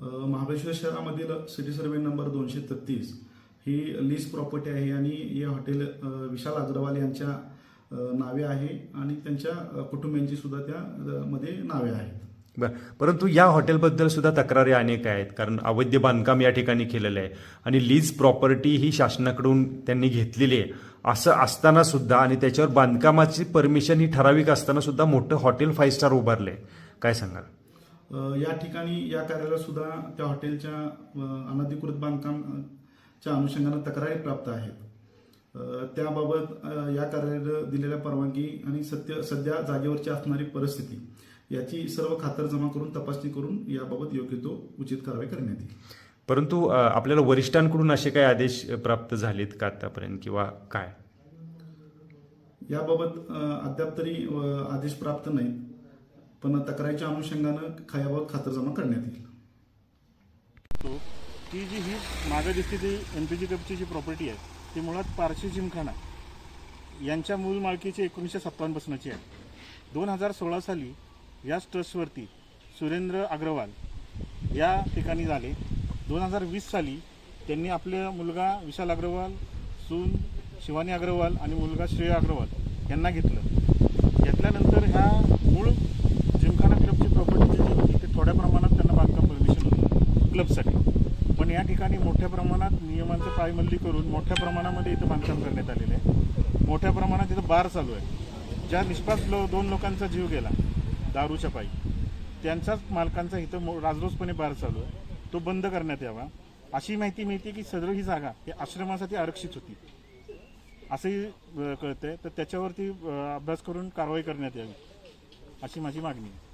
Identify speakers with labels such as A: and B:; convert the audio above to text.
A: महाबळेश्वर शहरामधील city survey number दोनशे तेहतीस ही लीज प्रॉपर्टी आहे आणि हे हॉटेल विशाल अग्रवाल यांच्या नावे आहे आणि त्यांच्या कुटुंबियांची सुद्धा त्या मध्ये नावे आहेत.
B: परंतु या हॉटेलबद्दल सुद्धा तक्रारी अनेक आहेत कारण अवैध बांधकाम या ठिकाणी केलेलं आहे आणि लीज प्रॉपर्टी ही शासनाकडून त्यांनी घेतलेली आहे. असं असताना सुद्धा आणि त्याच्यावर बांधकामाची परमिशन ही ठराविक असताना सुद्धा मोठं हॉटेल फाईव्ह स्टार उभारलंय. काय सांगाल?
A: या ठिकाणी या कार्यालयाला सुद्धा त्या हॉटेलच्या अनधिकृत बांधकामच्या अनुषंगानं तक्रारी प्राप्त आहेत. त्याबाबत या कार्यालयाला दिलेल्या परवानगी आणि सत्य सध्या जागेवरची असणारी परिस्थिती याची सर्व खातर जमा करून तपासणी करून याबाबत योग्य तो उचित कारवाई करण्यात येईल.
B: परंतु आपल्याला वरिष्ठांकडून असे काही आदेश प्राप्त झालेत का आतापर्यंत किंवा काय?
A: याबाबत अद्याप तरी आदेश प्राप्त नाहीत. पण तक्रारीच्या अनुषंगानं याबाबत खातरजमा करण्यात येईल.
C: ती जी ही मागे दिसते ती एम पी जी कपची जी प्रॉपर्टी आहे ती मुळात पारशी जिमखाना यांच्या मूळ मालकीची एकोणीसशे सत्तावन्नपासूनची आहे. दोन हजार सोळा साली याच ट्रस्टवरती सुरेंद्र अग्रवाल या ठिकाणी झाले. दोन हजार वीस साली त्यांनी आपला मुलगा विशाल अग्रवाल सून शिवानी अग्रवाल आणि मुलगा श्रेय अग्रवाल यांना घेतलं. घेतल्यानंतर ह्या मूळ जिमखाना क्लबची प्रॉपर्टी जी होती ते थोड्या प्रमाणात त्यांना बांधकाम परमिशन होतं क्लबसाठी पण या ठिकाणी मोठ्या प्रमाणात नियमांचं पायमल्ली करून मोठ्या प्रमाणामध्ये इथं बांधकाम करण्यात आलेलं आहे. मोठ्या प्रमाणात इथं बार चालू आहे. ज्या निष्पास लो दोन लोकांचा जीव गेला दारूच्या पायी त्यांचाच मालकांचा इथं मो- राजरोसपणे बार चालू आहे. तो बंद करण्यात यावा. अशी माहिती मिळते की सदर ही जागा ही आश्रमासाठी आरक्षित होती. असंही कळतं कळतंय. तर त्याच्यावरती अभ्यास करून कारवाई करण्यात यावी. अशी माझी मागणी आहे.